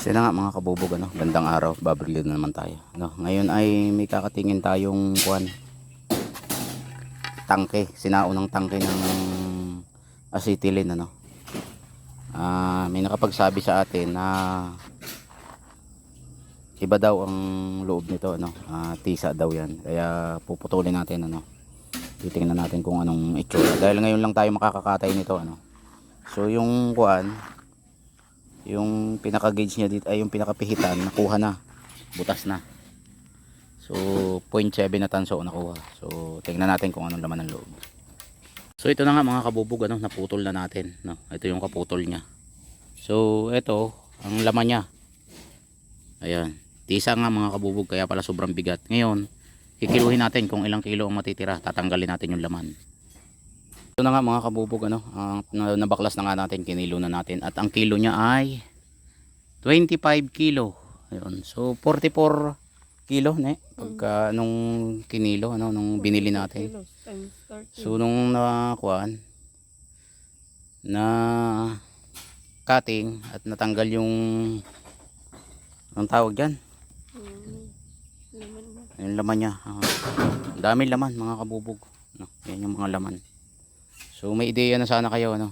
Sila nga mga kabubog ano, gandang araw, babrilo na naman tayo. No, ngayon ay may kakatingin tayong kuan tangke, sinaunang tangke ng acetylene ano. Ah, may nakapagsabi sa atin na iba daw ang loob nito ano, ah, tisa daw 'yan. Kaya puputulin natin ano. Titingnan natin kung anong itsura. Dahil ngayon lang tayo makakakatay nito ano. So yung kuan, yung pinaka gauge niya dito ay yung pinakapihitan nakuha na. Butas na. So 0.7 na tanso nakuha. So tingnan natin kung anong laman ng loob. So ito na nga mga kabubog ano, naputol na natin, no. Ito yung kaputol niya. So ito ang laman niya. Ayan. Tisa nga mga kabubog kaya pala sobrang bigat. Ngayon, kikiluhin natin kung ilang kilo ang matitira. Tatanggalin natin yung laman. Ito na nga mga kabubog ano, ang na- nabaklas na nga natin, kinilo na natin at ang kilo niya ay 25 kilo. Ayun. So 44 kilo ne pagka nung kinilo ano nung binili natin. Kilos times 30. So nung nakuan na cutting at natanggal yung ang tawag diyan, Mm, yung laman niya. Ah, ang dami laman mga kabubog. No, yan yung mga laman. So may ideya na sana kayo ano.